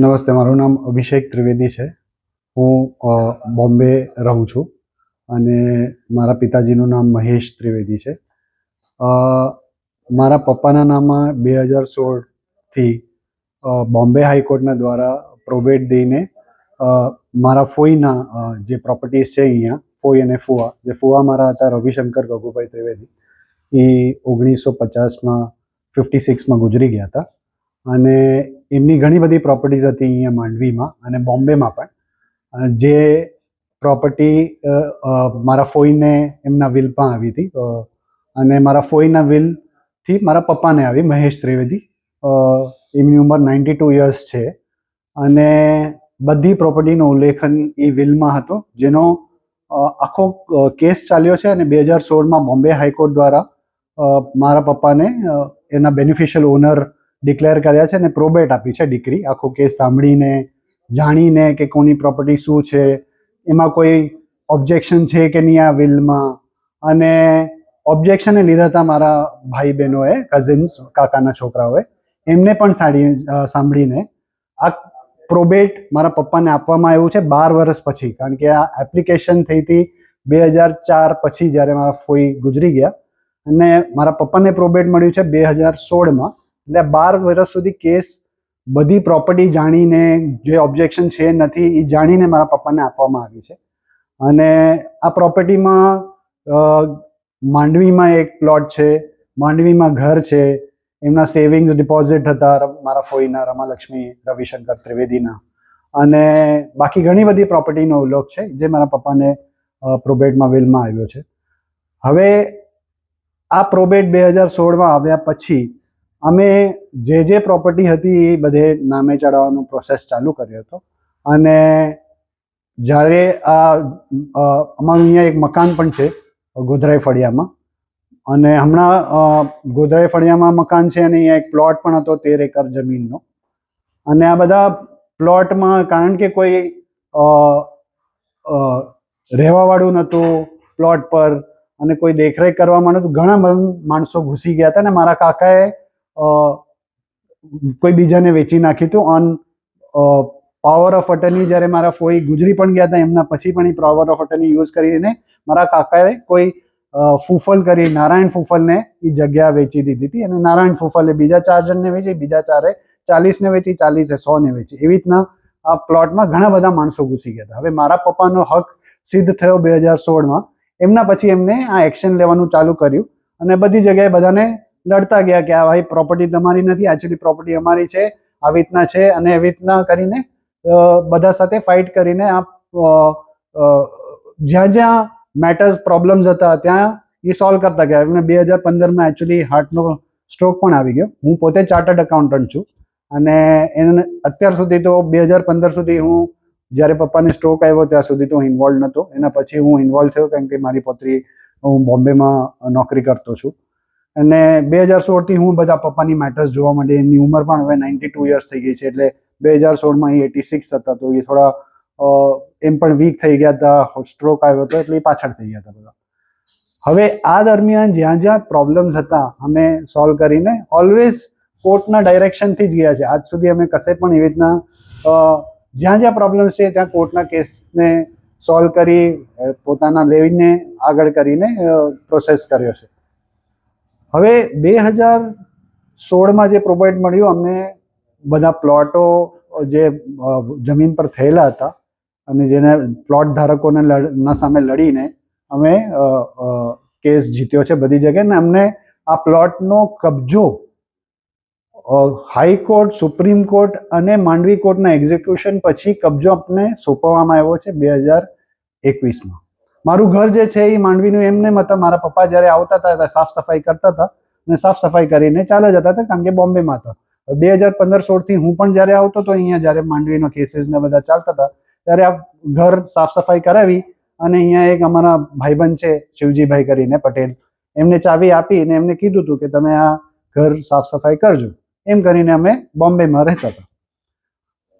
નમસ્તે, મારું નામ અભિષેક ત્રિવેદી છે. હું બોમ્બે રહું છું અને મારા પિતાજીનું નામ મહેશ ત્રિવેદી છે. મારા પપ્પાના નામમાં બે હજાર સોળથી બોમ્બે હાઈકોર્ટના દ્વારા પ્રોબેટ દઈને મારા ફોઈના જે પ્રોપર્ટીઝ છે અહીંયા, ફોઈ અને ફુવા જે ફુવા મારા હતા રવિશંકર ગગુભાઈ ત્રિવેદી, એ ઓગણીસો પચાસમાં, ફિફ્ટી સિક્સમાં ગુજરી ગયા હતા. અને એમની ઘણી બધી પ્રોપર્ટીઝ હતી અહીંયા માંડવીમાં અને બોમ્બેમાં પણ. જે પ્રોપર્ટી મારા ફોઈને એમના વિલમાં આવી હતી. અને મારા ફોઈના વિલથી મારા પપ્પાને આવી, મહેશ ત્રિવેદી. એમની ઉંમર નાઇન્ટી ટુ યર્સ છે. અને બધી પ્રોપર્ટીનો ઉલ્લેખન એ વિલમાં હતો, જેનો આખો કેસ ચાલ્યો છે અને બે હજાર સોળમાં બોમ્બે હાઈકોર્ટ દ્વારા મારા પપ્પાને એના બેનિફિશિયલ ઓનર ડિક્લેર કર્યા છે અને પ્રોબેટ આપી છે ડિક્રી આખો કેસ સાંભળીને, જાણીને કે કોની પ્રોપર્ટી શું છે, એમાં કોઈ ઓબ્જેક્શન છે કે નહીં આ વિલમાં અને ઓબ્જેક્શને લીધા હતા મારા ભાઈ બહેનોએ કઝિન્સ કાકાના છોકરાઓએ. એમને પણ સાડી સાંભળીને આ પ્રોબેટ મારા પપ્પાને આપવામાં આવ્યું છે બાર વર્ષ પછી. કારણ કે આ એપ્લિકેશન થઈ હતી બે હજાર ચાર પછી જ્યારે મારા ફોઈ ગુજરી ગયા. અને મારા પપ્પાને પ્રોબેટ મળ્યું છે બે હજાર સોળમાં. એટલે બાર વર્ષ સુધી કેસ બધી પ્રોપર્ટી જાણીને જે ઓબ્જેક્શન છે નથી એ જાણીને મારા પપ્પાને આપવામાં આવી છે. અને આ પ્રોપર્ટીમાં માંડવીમાં એક પ્લોટ છે, માંડવીમાં ઘર છે, એમના સેવિંગ્સ ડિપોઝિટ હતા મારા ફોઈના, રમાલક્ષ્મી, રવિશંકર ત્રિવેદીના. અને બાકી ઘણી બધી પ્રોપર્ટીનો ઉલ્લેખ છે, જે મારા પપ્પાને પ્રોબેટમાં વિલમાં આવ્યો છે. હવે, આ પ્રોબેટ બે હજાર સોળમાં આવ્યા પછી અમે જે જે પ્રોપર્ટી હતી એ બધે નામે ચડાવવાનો પ્રોસેસ ચાલુ કર્યો હતો. અને જ્યારે આ અમારું અહીંયા એક મકાન પણ છે, ગોધરાઈ ફળિયામાં. અને હમણાં ગોધરાઈ ફળિયામાં મકાન છે અને અહીંયા એક પ્લોટ પણ હતો તેર એકર જમીનનો. અને આ બધા પ્લોટમાં કારણ કે કોઈ રહેવાવાળું નહોતું પ્લોટ પર અને કોઈ દેખરેખ કરવામાં નહોતું, ઘણા માણસો ઘૂસી ગયા હતા અને મારા કાકાએ કોઈ બીજાને વેચી નાખ્યું હતું ઓન પાવર ઓફ અટર્ની જ્યારે મારા ફોઈ ગુજરી પણ ગયા હતા, એમના પછી પણ એ પાવર ઓફ અટર્ની યુઝ કરીને મારા કાકાએ કોઈ ફૂફલ કરી, નારાયણ ફૂફલને એ જગ્યા વેચી દીધી હતી. અને નારાયણ ફૂફલે બીજા ચાર જણને વેચી, બીજા ચારે ચાલીસને વેચી, ચાલીસે સોને વેચી. એવી રીતના આ પ્લોટમાં ઘણા બધા માણસો ઘૂસી ગયા હતા. હવે મારા પપ્પાનો હક સિદ્ધ થયો બે હજાર સોળમાં. એમના પછી એમને આ એક્શન લેવાનું ચાલુ કર્યું. અને બધી જગ્યાએ બધાને લડતા ગયા કે આ ભાઈ પ્રોપર્ટી તમારી નથી એકચ્યુઅલી પ્રોપર્ટી અમારી છે, આવી રીતના છે અને એવી રીતના કરીને બધા સાથે ફાઇટ કરીને આ જ્યાં જ્યાં મેટર્સ પ્રોબ્લેમ્સ હતા, ત્યાં એ સોલ્વ કરતા ગયા. એમને બે હજાર પંદરમાં એકચ્યુઅલી હાર્ટનો સ્ટ્રોક પણ આવી ગયો. હું પોતે ચાર્ટર્ડ એકાઉન્ટન્ટ છું અને એને અત્યાર સુધી તો બે હજાર પંદર સુધી હું જ્યારે પપ્પાને સ્ટ્રોક આવ્યો ત્યાં સુધી તો હું ઇન્વોલ્વ નહોતો એના પછી હું ઇન્વોલ્વ થયો કારણ કે મારી પોતરી હું બોમ્બેમાં નોકરી કરતો છું. અને બે હજાર સોળથી હું બધા પપ્પાની મેટર્સ જોવા માંડી, એમની ઉંમર પણ હવે નાઇન્ટી ટુ યર્સ થઈ ગઈ છે, એટલે બે હજાર સોળમાં એ એટી સિક્સ હતા, તો એ થોડા એમ પણ વીક થઈ ગયા હતા સ્ટ્રોક આવ્યો હતો, એટલે એ પાછળ થઈ ગયા હતા બધા. હવે આ દરમિયાન જ્યાં જ્યાં પ્રોબ્લેમ્સ હતા, અમે સોલ્વ કરીને ઓલવેઝ કોર્ટના ડાયરેક્શનથી જ ગયા છે. આજ સુધી અમે કશે પણ એવી રીતના જ્યાં જ્યાં પ્રોબ્લેમ્સ છે, ત્યાં કોર્ટના કેસને સોલ્વ કરી, પોતાના લેવીને આગળ કરીને પ્રોસેસ કર્યો છે. હવે બે હજાર સોળમાં જે પ્રોવાઈડ મળ્યું, અમને બધા પ્લોટો જે જમીન પર થયેલા હતા અને જેને પ્લોટ ધારકોને સામે લડીને અમે કેસ જીત્યો છે બધી જગ્યાએ અમને આ પ્લોટનો કબજો હાઈકોર્ટ સુપ્રીમ કોર્ટ અને માંડવી કોર્ટના એક્ઝિક્યુશન પછી કબજો અમને સોંપવામાં આવ્યો છે બે હજાર એકવીસમાં. મારું ઘર જે છે એ માંડવીનું એમને હતા મારા પપ્પા જ્યારે આવતા હતા સાફ સફાઈ કરતા હતા અને સાફ સફાઈ કરીને ચાલે જતા હતા કારણ કે બોમ્બેમાં હતા. બે હજાર પંદર સોળથી હું પણ જ્યારે આવતો હતો અહીંયા જ્યારે માંડવીનો કેસીસ ને બધા ચાલતા હતા, ત્યારે આ ઘર સાફ સફાઈ કરાવી અને અહીંયા એક અમારા ભાઈબંધ છે શિવજીભાઈ કરીને પટેલ, એમને ચાવી આપી અને એમને કીધું હતું કે તમે આ ઘર સાફ સફાઈ કરજો. એમ કરીને અમે બોમ્બેમાં રહેતા હતા.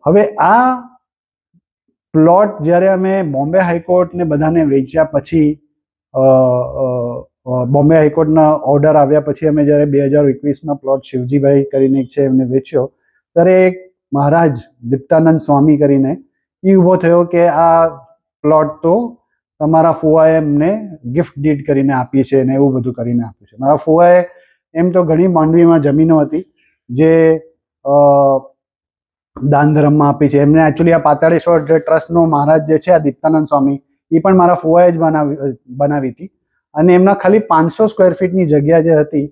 હવે આ પ્લોટ જ્યારે અમે બોમ્બે હાઈકોર્ટને બધાને વેચ્યા પછી બોમ્બે હાઈકોર્ટના ઓર્ડર આવ્યા પછી અમે જ્યારે બે હજાર એકવીસમાં પ્લોટ શિવજીભાઈ કરીને છે એમને વેચ્યો, ત્યારે એક મહારાજ દીપ્તાનંદ સ્વામી કરીને એ ઊભો થયો કે આ પ્લોટ તો તમારા ફુવાએ એમને ગિફ્ટ ડીડ કરીને આપી છે ને એવું બધું કરીને આપ્યું છે. મારા ફુવાએ એમ તો ઘણી માંડવીમાં જમીનો હતી, જે દાન ધર્મમાં આપી છે. એમને એકચ્યુઅલી આ પાતાળેશ્વર જે ટ્રસ્ટનો મહારાજ જે છે, આ દીપ્તાનંદ સ્વામી એ પણ મારા ફુવાએ જ બનાવી બનાવી હતી. અને એમના ખાલી પાંચસો સ્ક્વેર ફીટની જગ્યા જે હતી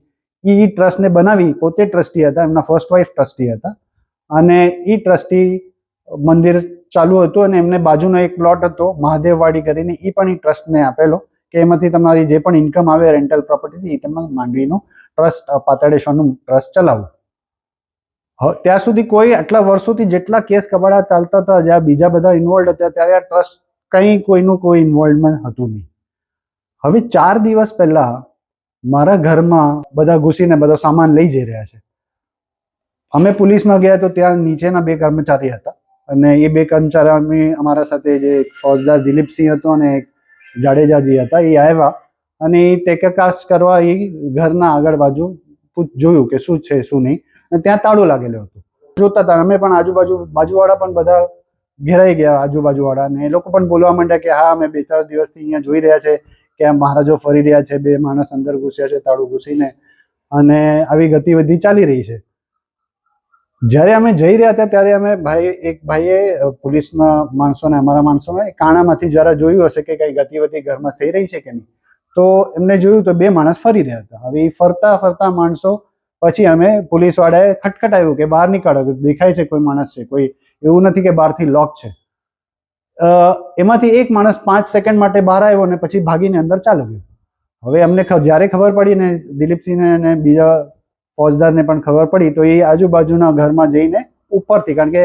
એ ટ્રસ્ટને બનાવી, પોતે ટ્રસ્ટી હતા, એમના ફર્સ્ટ વાઇફ ટ્રસ્ટી હતા. અને એ ટ્રસ્ટી મંદિર ચાલુ હતું અને એમને બાજુનો એક પ્લોટ હતો, મહાદેવવાડી કરીને એ પણ એ ટ્રસ્ટને આપેલો, કે એમાંથી તમારી જે પણ ઇન્કમ આવે રેન્ટલ પ્રોપર્ટીથી એ તમે માંડવીનો ટ્રસ્ટ પાતાળેશ્વરનું ટ્રસ્ટ ચલાવો. હવે ત્યાં સુધી કોઈ આટલા વર્ષોથી જેટલા કેસ કબાડા ચાલતા હતા, જ્યાં બીજા બધા ઇન્વોલ્વ હતા, ત્યારે આ ટ્રસ્ટ કંઈ કોઈનું કોઈ ઇન્વોલ્વમેન્ટ હતું નહીં. હવે ચાર દિવસ પહેલા મારા ઘરમાં બધા ઘૂસીને બધો સામાન લઈ જઈ રહ્યા છે. અમે પોલીસમાં ગયા તો ત્યાં નીચેના બે કર્મચારી હતા અને એ બે કર્મચારી અમારા સાથે જે ફૌજદાર દિલીપસિંહ હતો અને એક જાડેજાજી હતા, એ આવ્યા અને એ ટેકકાસ કરવા એ ઘરના આગળ બાજુ જોયું કે શું છે, શું નહીં. અને ત્યાં તાળું લાગેલું હતું. જોતા હતા. અમે પણ આજુબાજુ, બાજુવાળા પણ બધા ઘેરાઈ ગયા આજુબાજુવાળા ને એ લોકો પણ બોલવા માંડ્યા કે હા, અમે બે ત્રણ દિવસથી અહીંયા જોઈ રહ્યા છે કે આ મહારાજો ફરી રહ્યા છે, બે માણસ અંદર ઘૂસ્યા છે તાળું ઘૂસીને. અને આવી ગતિવિધિ ચાલી રહી છે. જ્યારે અમે જઈ રહ્યા હતા ત્યારે અમે ભાઈ, એક ભાઈએ પોલીસના માણસોને, અમારા માણસોને કાણામાંથી જરા જોયું હશે કે કઈ ગતિવિધિ ઘરમાં થઈ રહી છે કે નહીં. તો એમને જોયું તો બે માણસ ફરી રહ્યા હતા. હવે એ ફરતા ફરતા માણસો પછી અમે પોલીસવાળાએ ખટખટાવ્યું કે બહાર નીકળો દેખાય છે કોઈ માણસ છે, કોઈ એવું નથી કે બહારથી લોક છે. એમાંથી એક માણસ પાંચ સેકન્ડ માટે બહાર આવ્યો ને પછી ભાગીને અંદર ચાલ્યો ગયો. હવે અમને જ્યારે ખબર પડી ને દિલીપસિંહને અને બીજા ફોજદારને પણ ખબર પડી, તો એ આજુબાજુના ઘરમાં જઈને ઉપરથી, કારણ કે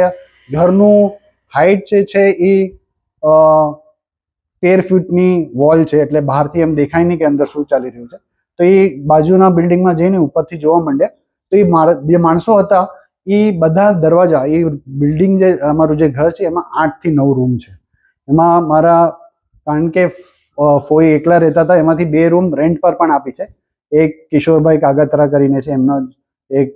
ઘરનું હાઈટ જે છે એ તેર ફૂટની વોલ છે, એટલે બહારથી એમ દેખાય નહીં કે અંદર શું ચાલી રહ્યું છે. તો એ બાજુના બિલ્ડિંગમાં જઈને ઉપરથી જોવા માંડ્યા. તો એ જે માણસો હતા, એ બધા દરવાજા, એ બિલ્ડિંગ જે, અમારું જે ઘર છે, એમાં આઠથી નવ રૂમ છે. એમાં મારા, કારણ કે ફોઈ એકલા રહેતા હતા, એમાંથી બે રૂમ રેન્ટ પર પણ આપી છે. એક કિશોરભાઈ કાગતરા કરીને છે, એમનો એક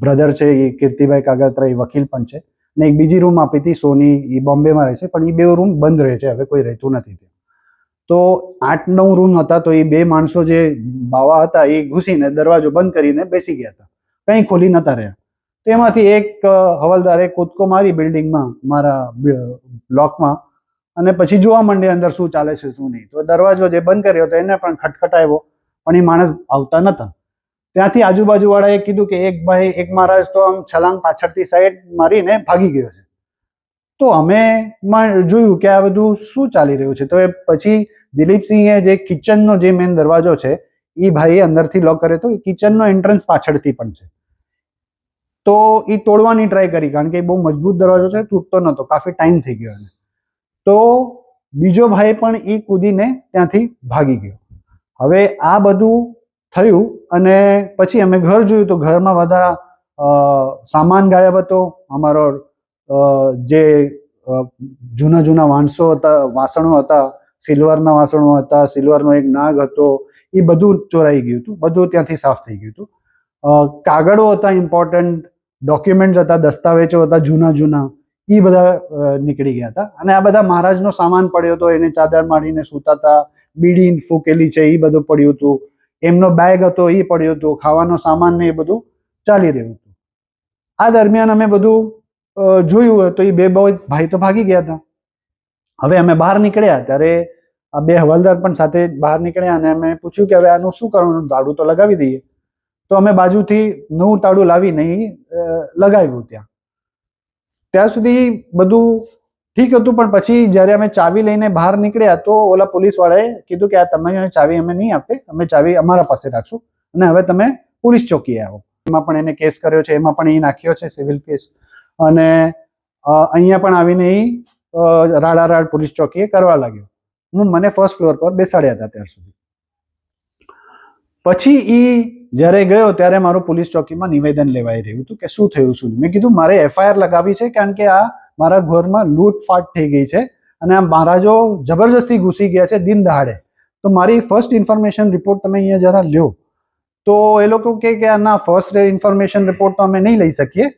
બ્રધર છે, એ કીર્તિભાઈ કાગતરા, એ વકીલ પણ છે. ને એક બીજી રૂમ આપી હતી, સોની, એ બોમ્બેમાં રહે છે, પણ એ બે રૂમ બંધ રહે છે, હવે કોઈ રહેતું નથી તો આઠ નવ રૂમ હતા તો એ બે માણસો જે બાવા હતા એ ઘૂસીને દરવાજો બંધ કરીને બેસી ગયા હતા. કંઈ ખોલી નતા રહ્યા. તો એમાંથી એક હવાલદારે કૂદકો મારી બિલ્ડિંગમાં, મારા બ્લોકમાં અને પછી જોવા માંડ્યા અંદર શું ચાલે છે, શું નહીં. તો દરવાજો જે બંધ કર્યો તો એને પણ ખટખટાવ્યો, પણ એ માણસ આવતા નતા. ત્યાંથી આજુબાજુવાળાએ કીધું કે એક ભાઈ, એક મહારાજ તો આમ છલાંગ પાછળથી સાઈડ મારીને ભાગી ગયો છે. તો અમે જોયું કે આ બધું શું ચાલી રહ્યું છે? તો એ પછી દિલીપસિંહે જે કિચનનો જે મેન દરવાજો છે એ ભાઈએ અંદરથી લોક કર્યો હતો. એ કિચનનો એન્ટ્રન્સ પાછળથી પણ છે. તો એ તોડવાની ટ્રાય કરી, કારણ કે એ બહુ મજબૂત દરવાજો છે, તૂટતો નહોતો, કાફી ટાઈમ થઈ ગયો એને. તો બીજો ભાઈ પણ એ કૂદીને ત્યાંથી ભાગી ગયો. હવે આ બધું થયું અને પછી અમે ઘર જોયું તો ઘરમાં બધા સામાન ગાયબ હતો. અમારો જે જૂના જૂના વાણસો હતા, વાસણો હતા સિલ્વરના વાસણો હતા, સિલ્વરનો એક નાગ હતો, એ બધું ચોરાઈ ગયું હતું, બધું ત્યાંથી સાફ થઈ ગયું હતું. કાગળો હતા ઇમ્પોર્ટન્ટ ડોક્યુમેન્ટ્સ હતા, દસ્તાવેજો હતા, જૂના જૂના, એ બધા નીકળી ગયા હતા. અને આ બધા મહારાજનો સામાન પડ્યો હતો, એને ચાદર મારીને સૂતા હતા બીડી ફૂકેલી છે, એ બધું પડ્યું હતું. એમનો બેગ હતો, એ પડ્યો હતો. ખાવાનો સામાન ને એ બધું ચાલી રહ્યું હતું. આ દરમિયાન અમે બધું જોયું, તો એ બે ભાઈ તો ભાગી ગયા હતા. હવે અમે બહાર નીકળ્યા ત્યારે આ બે હવાલદાર પણ સાથે બહાર નીકળ્યા અને અમે પૂછ્યું કે હવે આનું શું કરવાનું? તાળું તો લગાવી દઈએ. તો અમે બાજુથી નવું તાળું લાવીને નહીં લગાવ્યું ત્યાં. ત્યાં સુધી બધું ઠીક હતું, પણ પછી જ્યારે અમે ચાવી લઈને બહાર નીકળ્યા તો ઓલા પોલીસ વાળાએ કીધું કે આ તમારી ચાવી અમે નહીં આપે, અમે ચાવી અમારા પાસે રાખશું અને હવે તમે પોલીસ ચોકીએ આવો. એમાં પણ એને કેસ કર્યો છે, એમાં પણ એ નાખ્યો છે સિવિલ કેસ. અને અહીંયા પણ આવીને એ રાડારાડ પોલીસ ચોકીએ કરવા લાગ્યો. હું મને ફર્સ્ટ ફ્લોર પર બેસાડ્યા હતા ત્યાર સુધી. પછી એ જ્યારે ગયો ત્યારે મારું પોલીસ ચોકીમાં નિવેદન લેવાઈ રહ્યું હતું કે શું થયું શું મેં કીધું, મારે એફઆઈઆર લગાવી છે કારણ કે આ મારા ઘરમાં લૂંટફાટ થઈ ગઈ છે અને આ મારા જો જબરજસ્તી ઘૂસી ગયા છે દિન દહાડે, તો મારી ફર્સ્ટ ઇન્ફોર્મેશન રિપોર્ટ તમે અહીંયા જરા લ્યો. તો એ લોકો કે, આ ના ફર્સ્ટ ઇન્ફોર્મેશન રિપોર્ટ તો અમે નહીં લઈ શકીએ.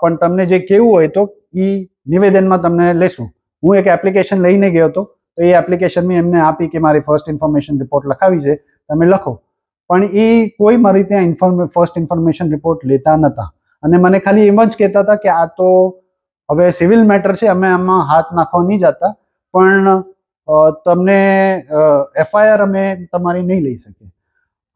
પણ તમને જે કેવું હોય તો એ નિવેદનમાં તમને લેશું. હું એક એપ્લિકેશન લઈને ગયો હતો, તો એ એપ્લિકેશન મેં એમને આપી કે મારી ફર્સ્ટ ઇન્ફોર્મેશન રિપોર્ટ લખાવી છે, તમે લખો. પણ એ કોઈ મારી ત્યાં ઇન્ફોર્મે ફર્સ્ટ ઇન્ફોર્મેશન રિપોર્ટ લેતા નહોતા અને મને ખાલી એમ જ કહેતા હતા કે આ તો હવે સિવિલ મેટર છે, અમે આમાં હાથ નાખવા નહીં જતા. પણ તમને એફઆઈઆર અમે તમારી નહીં લઈ શકીએ.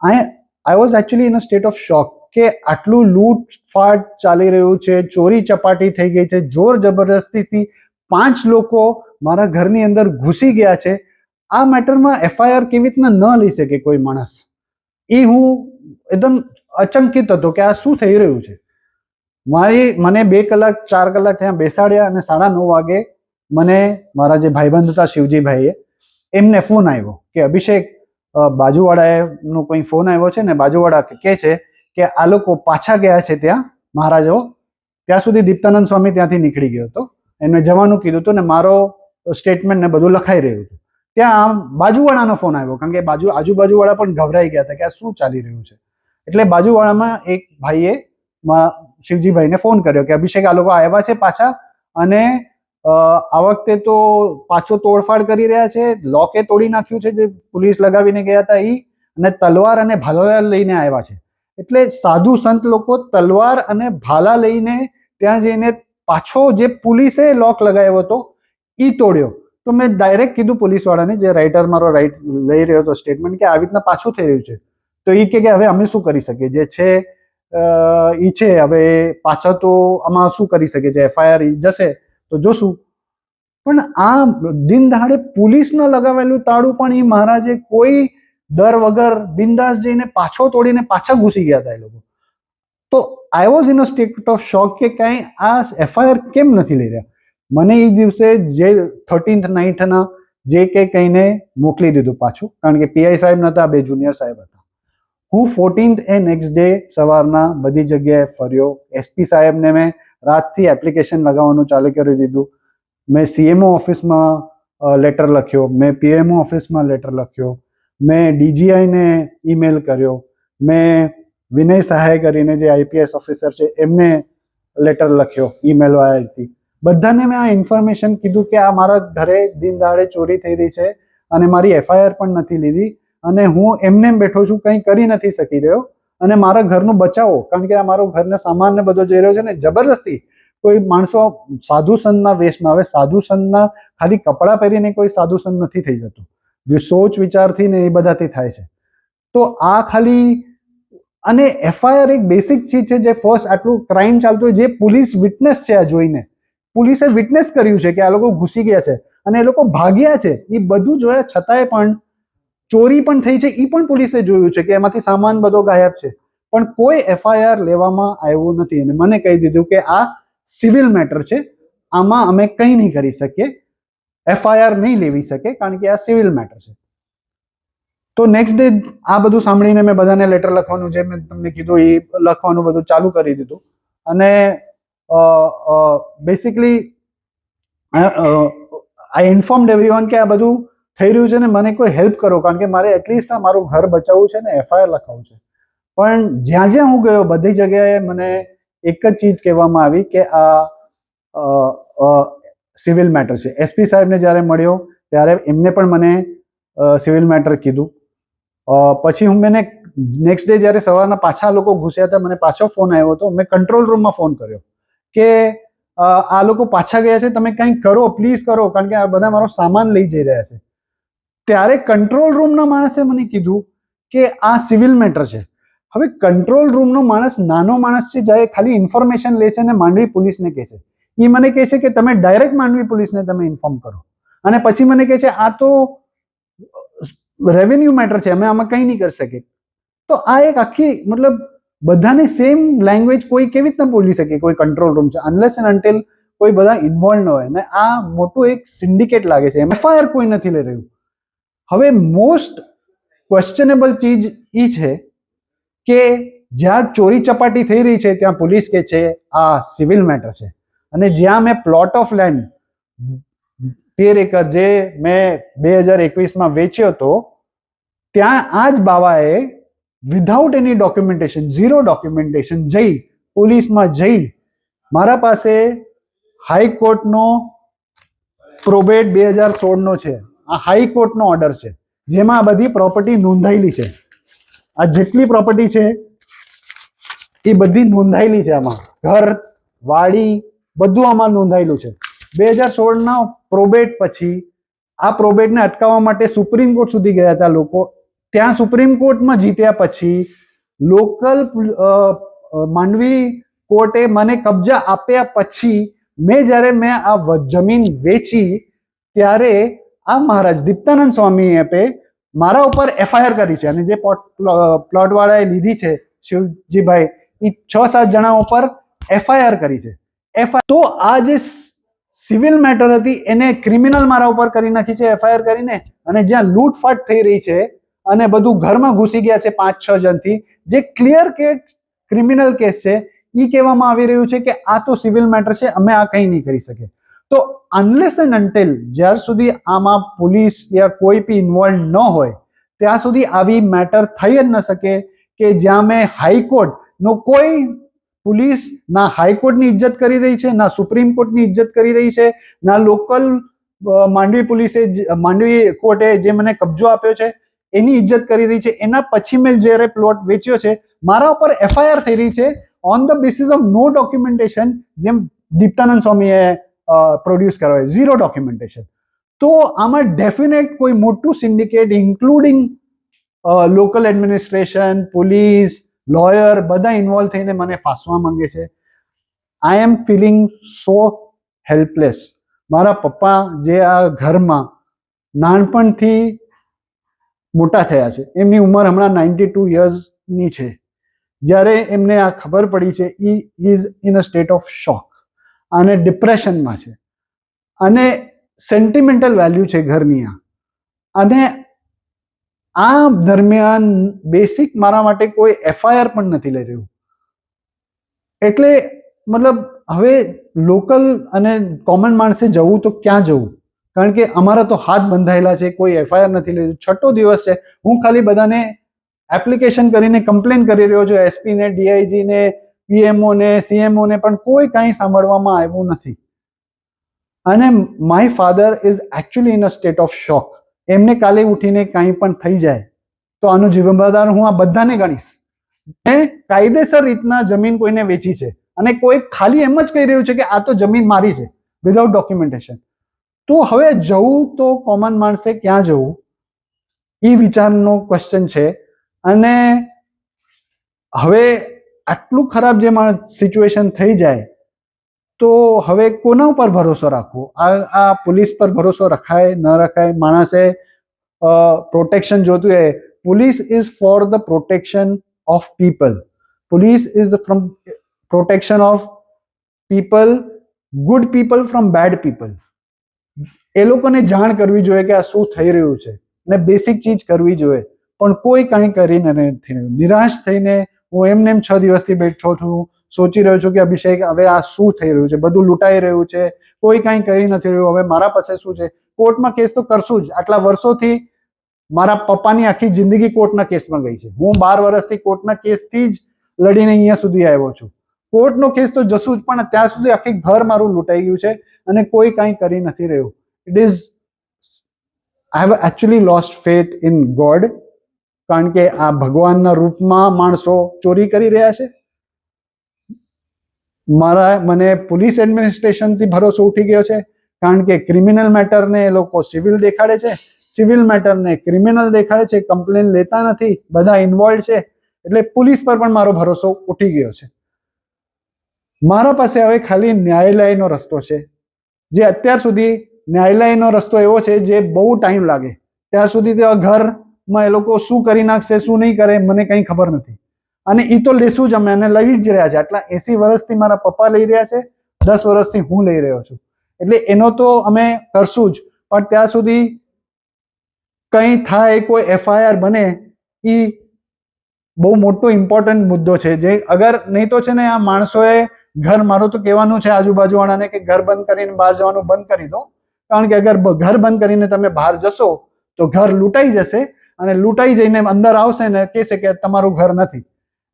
I I was actually in a state of shock કે આટલું લૂંટફાટ ચાલી રહ્યું છે ચોરી ચપાટી થઈ ગઈ છે જોર જબરદસ્તીથી પાંચ લોકો મારા ઘરની અંદર ઘૂસી ગયા છે. આ મેટરમાં એફઆઈઆર કેવી રીતના ન લઈ શકે કોઈ માણસ? એ હું એકદમ અચંકિત હતો કે આ શું થઈ રહ્યું છે. મારી મને બે કલાક ચાર કલાક ત્યાં બેસાડ્યા અને સાડા નવ વાગે મને મારા જે ભાઈબંધ હતા શિવજીભાઈએ એમને ફોન આવ્યો કે અભિષેક અ, બાજુવાળાએ કોઈ ફોન આવ્યો છે ને બાજુવાળા કહે છે કે આ લોકો પાછા ગયા છે ત્યાં, મહારાજો. ત્યાં સુધી દીપ્તાનંદ સ્વામી ત્યાંથી નીકળી ગયો હતો. એમને જવાનું કીધું હતું ને મારો સ્ટેટમેન્ટ ને બધું લખાઈ રહ્યું હતું. ત્યાં બાજુવાળાનો ફોન આવ્યો, કારણ કે બાજુ, આજુબાજુવાળા પણ ગભરાઈ ગયા હતા કે આ શું ચાલી રહ્યું છે. એટલે બાજુવાળામાં એક ભાઈએ શિવજીભાઈને ફોન કર્યો કે અભિષેક, આ લોકો આવ્યા છે પાછા અને આ વખતે તો પાછો તોડફાડ કરી રહ્યા છે લોકે તોડી નાખ્યું છે જે પોલીસ લગાવીને ગયા હતા એ અને તલવાર અને ભાલોયા લઈને આવ્યા છે. એટલે સાધુ સંત લોકો તલવાર અને ભાલા લઈને ત્યાં જઈને પાછો જે પોલીસે લોક લગાવ્યો હતો એ તોડ્યો. તો મેં ડાયરેક્ટ કીધું પોલીસવાળાને, જે રાઇટર મારો રાઇટ લઈ રહ્યો હતો સ્ટેટમેન્ટ કે આવી રીતના પાછું થઈ રહ્યું છે. તો એ કે હવે અમે શું કરી શકીએ? જે છે એ છે, હવે પાછા તો આમાં શું કરી શકે છે એફઆઈઆર જશે તો જોશું. પણ આ દિન દહાડે પોલીસનો લગાવેલું તાળું પણ એ મહારાજે કોઈ દર વગર બિંદાસ જઈને પાછો તોડીને પાછા ઘૂસી ગયા હતા એ લોકો. તો I was in a state of shock કે કાંઈ આ એફઆઈઆર કેમ નથી લઈ રહ્યા? મને એ દિવસે જે થર્ટીન્થ નાઇટના જે કે કહીને મોકલી દીધું પાછું, કારણ કે પીઆઈ સાહેબ નહોતા બે જુનિયર સાહેબ હતા. હું ફોર્ટીન્થ એ નેક્સ્ટ ડે સવારના બધી જગ્યાએ ફર્યો. એસપી સાહેબને મેં રાતથી એપ્લિકેશન લગાવવાનું ચાલુ કરી દીધું. મેં સીએમઓ ઓફિસમાં લેટર લખ્યો. મેં પીએમઓ ઓફિસમાં લેટર લખ્યો. મેં ડીજીઆઈને ઈમેલ કર્યો. મેં વિનય સહાય કરીને જે આઈપીએસ ઓફિસર છે, એમને લેટર લખ્યો, ઈમેલ વાયરથી. બધાને મેં આ ઇન્ફોર્મેશન કીધું કે આ મારા ઘરે દિન દાડે ચોરી થઈ રહી છે અને મારી એફઆઈઆર પણ નથી લીધી અને હું એમને એમ બેઠો છું, કંઈ કરી નથી શકી રહ્યો. અને મારા ઘરનું બચાવો, કારણ કે આ મારો ઘરનો સામાન બધો જઈ રહ્યો છે ને જબરદસ્તી કોઈ માણસો સાધુ સંતના વેશમાં આવે સાધુ સંતના ખાલી કપડાં પહેરીને કોઈ સાધુ સંત નથી થઈ જતું. સોચ વિચારથી ને એ બધાથી થાય છે. તો આ ખાલી, અને એફઆઈઆર એક બેસિક ચીજ છે જે ફર્સ્ટ આટલું ક્રાઇમ ચાલતું હોય, જે પોલીસ વિટનેસ છે આ જોઈને. પોલીસે વિટનેસ કર્યું છે કે આ લોકો ઘૂસી ગયા છે અને એ લોકો ભાગ્યા છે. એ બધું જોયા છતાંય પણ ચોરી પણ થઈ છે. એ પણ પોલીસે જોયું છે કે એમાંથી સામાન બધો ગાયબ છે. પણ કોઈ એફઆઈઆર લેવામાં આવ્યું નથી. અને મને કહી દીધું કે આ સિવિલ મેટર છે. આમાં અમે કંઈ નહીં કરી શકીએ. એફઆઈઆર નહીં લેવી શકે કારણ કે આ સિવિલ મેટર છે. તો નેક્સ્ટ ડે આ બધું સાંભળીને મેં બધાને લેટર લખવાનું જે મેં તમને કીધું એ લખવાનું બધું ચાલુ કરી દીધું. અને બેસિકલી આઈ ઇન્ફોર્મડ એવરીવન કે આ બધું થઈ રહ્યું છે ને મને કોઈ હેલ્પ કરો કારણ કે મારે એટલીસ્ટ આ મારું ઘર બચાવવું છે ને એફઆઈઆર લખાવવું છે. પણ જ્યાં જ્યાં હું ગયો બધી જગ્યાએ મને એક જ ચીજ કહેવામાં આવી કે આ સિવિલ મેટર છે. એસપી સાહેબને જ્યારે મળ્યો, ત્યારે એમને પણ મને સિવિલ મેટર કીધું. પછી હું મેં નેક્સ્ટ ડે જ્યારે સવારના પાછા લોકો ઘૂસ્યા હતા, મને પાછો ફોન આવ્યો હતો. મેં કંટ્રોલ રૂમમાં ફોન કર્યો કે આ લોકો પાછા ગયા છે, તમે કંઈક કરો, પ્લીઝ કરો, કારણ કે આ બધા મારો સામાન લઈ જઈ રહ્યા છે. ત્યારે કંટ્રોલ રૂમના માણસે મને કીધું કે આ સિવિલ મેટર છે. હવે કંટ્રોલ રૂમનો માણસ નાનો માણસ છે જ્યારે ખાલી ઇન્ફોર્મેશન લે છે અને માંડવી પોલીસને કહે છે. એ મને કહે છે કે તમે ડાયરેક્ટ માંડવી પોલીસને તમે ઇન્ફોર્મ કરો. અને પછી મને કહે છે, આ તો રેવન્યુ મેટર છે, અમે આમાં કંઈ નહીં કરી શકીએ તો આ એક આખી, મતલબ, બધાને સેમ લેંગ્વેજ કોઈ કેવી રીતના બોલી શકે? કોઈ કંટ્રોલ રૂમ છે. અનલેસ એન્ડ અન્ટિલ કોઈ બધા ઇન્વોલ્વ ન હોય. ને આ મોટું એક સિન્ડિકેટ લાગે છે. એફઆઈઆર કોઈ નથી લઈ રહ્યું. હવે મોસ્ટ ક્વેશ્ચનેબલ ચીજ એ છે કે જ્યાં ચોરી ચપાટી થઈ રહી છે, ત્યાં પોલીસ કે છે, આ સિવિલ મેટર છે. અને જ્યાં મેં પ્લોટ ઓફ લેન્ડ તેર એકર જે મેં બે હજાર એકવીસમાં વેચ્યો હતો, ત્યાં આ જ બાવાએ without any documentation zero documentation જઈ, પોલીસમાં જઈ, મારા પાસે હાઈકોર્ટનો પ્રોબેટ બે હજાર સોળનો છે. આ હાઈકોર્ટનો ઓર્ડર છે. જેમાં આ બધી પ્રોપર્ટી નોંધાયેલી છે. આ જેટલી પ્રોપર્ટી છે, એ બધી નોંધાયેલી છે આમાં. ઘર, વાડી બધું આમાં નોંધાયેલું છે. બે હજાર સોળના પ્રોબેટ પછી આ પ્રોબેટને અટકાવવા માટે સુપ્રીમ કોર્ટ સુધી ગયા હતા લોકો. ત્યાં સુપ્રીમ કોર્ટમાં જીત્યા પછી લોકલ માંડવી કોર્ટે મને કબજા આપ્યા પછી મેં જ્યારે મેં આ જમીન વેચી ત્યારે આ મહારાજ દીપ્તાનંદ સ્વામી એપે મારા ઉપર એફઆઈઆર કરી છે અને જે પ્લોટ પ્લોટવાળાએ લીધી છે શિવજીભાઈ એ છ સાત જણા ઉપર એફઆઈઆર કરી છે. એફઆઈ તો આ જે સિવિલ મેટર હતી, એને ક્રિમિનલ મારા ઉપર કરી નાખી છે એફઆઈઆર કરીને. અને જ્યાં લૂંટફાટ થઈ રહી છે અને બધું ઘરમાં ઘૂસી ગયા છે પાંચ, છ જણથી, જે ક્લિયર કેસ ક્રિમિનલ કેસ છે એ કહેવામાં આવી રહ્યું છે કે આ તો સિવિલ મેટર છે, અમે આ કંઈ નહીં કરી શકીએ. તો અનલેસ એન્ડ અન્ટેલ જ્યાર સુધી આમાં પોલીસ યા કોઈ બી ઇન્વોલ્વ ન હોય, ત્યાં સુધી આવી મેટર થઈ જ ન શકે કે જ્યાં મેં હાઈકોર્ટનો કોઈ પોલીસ ના હાઈકોર્ટની ઇજ્જત કરી રહી છે, ના સુપ્રીમ કોર્ટની ઇજ્જત કરી રહી છે, ના લોકલ માંડવી પોલીસે માંડવી કોર્ટે જે મને કબજો આપ્યો છે, એની ઇજ્જત કરી રહી છે. એના પછી મેં જ્યારે પ્લોટ વેચ્યો છે, મારા ઉપર એફઆઈઆર થઈ રહી છે on the basis of no documentation જેમ દીપ્તાનંદ સ્વામીએ પ્રોડ્યુસ કરાવે ઝીરો ડોક્યુમેન્ટેશન તો આમાં ડેફિનેટ કોઈ મોટું syndicate including local administration police lawyer બધા ઇન્વોલ્વ થઈને મને ફાંસવા માંગે છે. આઈ એમ ફિલિંગ સો હેલ્પલેસ મારા પપ્પા જે આ ઘરમાં નાનપણથી મોટા થયા છે. એમની ઉંમર હમણાં નાઇન્ટી ટુ યર્સની છે. જ્યારે એમને આ ખબર પડી છે, he is in a state of shock અને ડિપ્રેશનમાં છે. અને સેન્ટિમેન્ટલ વેલ્યુ છે ઘરની આ. અને આ દરમિયાન બેસિક મારા માટે કોઈ એફઆઈઆર પણ નથી લઈ રહ્યું. એટલે મતલબ હવે લોકલ અને કોમન માણસે જવું તો ક્યાં જવું? કારણ કે અમારા તો હાથ બંધાયેલા છે, કોઈ એફઆઈઆર નથી લીધું છઠ્ઠો દિવસ છે. હું ખાલી બધાને એપ્લિકેશન કરીને કમ્પ્લેન કરી રહ્યો છું. એસપી ને ડીઆઈજી ને પીએમઓ ને સીએમઓ ને પણ કોઈ કાંઈ સાંભળવામાં આવ્યું નથી. અને my father is actually in a state of shock એમને કાલે ઉઠીને કાંઈ પણ થઈ જાય, તો આનું જીવનદાર હું આ બધાને ગણીશ. મેં કાયદેસર રીતના જમીન કોઈને વેચી છે અને કોઈ ખાલી એમ જ કહી રહ્યું છે કે આ તો જમીન મારી છે વિધાઉટ ડોક્યુમેન્ટેશન તો હવે જવું તો કોમન માણસે ક્યાં જવું? એ વિચારનો ક્વેશ્ચન છે. અને હવે આટલું ખરાબ જે સિચ્યુએશન થઈ જાય તો હવે કોના ઉપર ભરોસો રાખવો? આ આ પોલીસ પર ભરોસો રખાય, ન રખાય? માણસે પ્રોટેક્શન જોતું હોય. Police is for the protection of people police is from protection of people good people from bad people એ લોકોને જાણ કરવી જોઈએ કે આ શું થઈ રહ્યું છે અને બેસિક ચીજ કરવી જોઈએ. પણ કોઈ કાંઈ કરીને નથી નિરાશ થઈને હું એમને એમ છ દિવસથી બેઠો છું. સોચી રહ્યો છું કે અભિષેક હવે આ શું થઈ રહ્યું છે? બધું લૂંટાઈ રહ્યું છે. કોઈ કાંઈ કરી નથી રહ્યું. હવે મારા પાસે શું છે? કોર્ટમાં કેસ તો કરશું જ. આટલા વર્ષોથી મારા પપ્પાની આખી જિંદગી કોર્ટના કેસમાં ગઈ છે. હું બાર વર્ષથી કોર્ટના કેસથી જ લડીને અહીંયા સુધી આવ્યો છું. કોર્ટનો કેસ તો જશું જ, પણ ત્યાં સુધી આખી ઘર મારું લૂંટાઈ ગયું છે અને કોઈ કાંઈ કરી નથી રહ્યું. It is I have actually lost faith in God કારણ કે આ ભગવાનના રૂપમાં માણસો ચોરી કરી રહ્યા છે. મારા મને પોલીસ એડમિનિસ્ટ્રેશનથી ભરોસો ઉઠી ગયો છે, કારણ કે ક્રિમિનલ મેટરને એ લોકો સિવિલ દેખાડે છે. સિવિલ મેટરને ક્રિમિનલ દેખાડે છે, કમ્પ્લેન લેતા નથી, બધા ઇન્વોલ્વ છે, એટલે પોલીસ પર પણ મારો ભરોસો ઉઠી ગયો છે. મારા પાસે હવે ખાલી ન્યાયાલયનો રસ્તો છે. જે અત્યાર સુધી ન્યાયાલયનો રસ્તો એવો છે જે બહુ ટાઈમ લાગે. ત્યાર સુધી તો ઘરમાં એ લોકો શું કરી નાખશે, શું નહીં કરે, મને કંઈ ખબર નથી. અને એ તો લેશું જ અમે અને લઈ જ રહ્યા છે. આટલા એસી વર્ષથી મારા પપ્પા લઈ રહ્યા છે, દસ વર્ષથી હું લઈ રહ્યો છું. એટલે એનો તો અમે કરશું જ, પણ ત્યાં સુધી કંઈ થાય, કોઈ એફઆઈઆર બને એ બહુ મોટો ઇમ્પોર્ટન્ટ મુદ્દો છે. જે અગર નહીં તો છે ને આ માણસોએ ઘર, મારું તો કહેવાનું છે આજુબાજુવાળાને કે ઘર બંધ કરીને બહાર જવાનું બંધ કરી દો. કારણ કે અગર ઘર બંધ કરીને તમે બહાર જશો, તો ઘર લૂંટાઈ જશે અને લૂંટાઈ જઈને અંદર આવશે ને કહેશે કે તમારું ઘર નથી.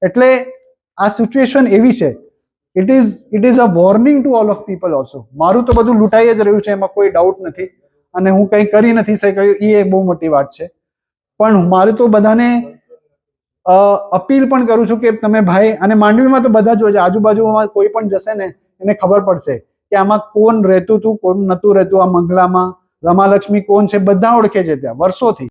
એટલે આ સિચ્યુએશન એવી છે. It is it is a warning to all of people also મારું તો બધું લૂંટાઈ જ રહ્યું છે, એમાં કોઈ ડાઉટ નથી. અને હું કંઈ કરી નથી શક્યો એ એક બહુ મોટી વાત છે. પણ મારે તો બધાને અપીલ પણ કરું છું કે તમે ભાઈ, અને માંડવીમાં તો બધા જોજે આજુબાજુમાં કોઈ પણ જશે ને, એને ખબર પડશે કે આમાં કોણ રહેતું હતું કોણ નહોતું રહેતું, આ મંગલામાં, રમાલક્ષ્મી કોણ છે, બધા ઓળખે છે ત્યાં, વર્ષોથી.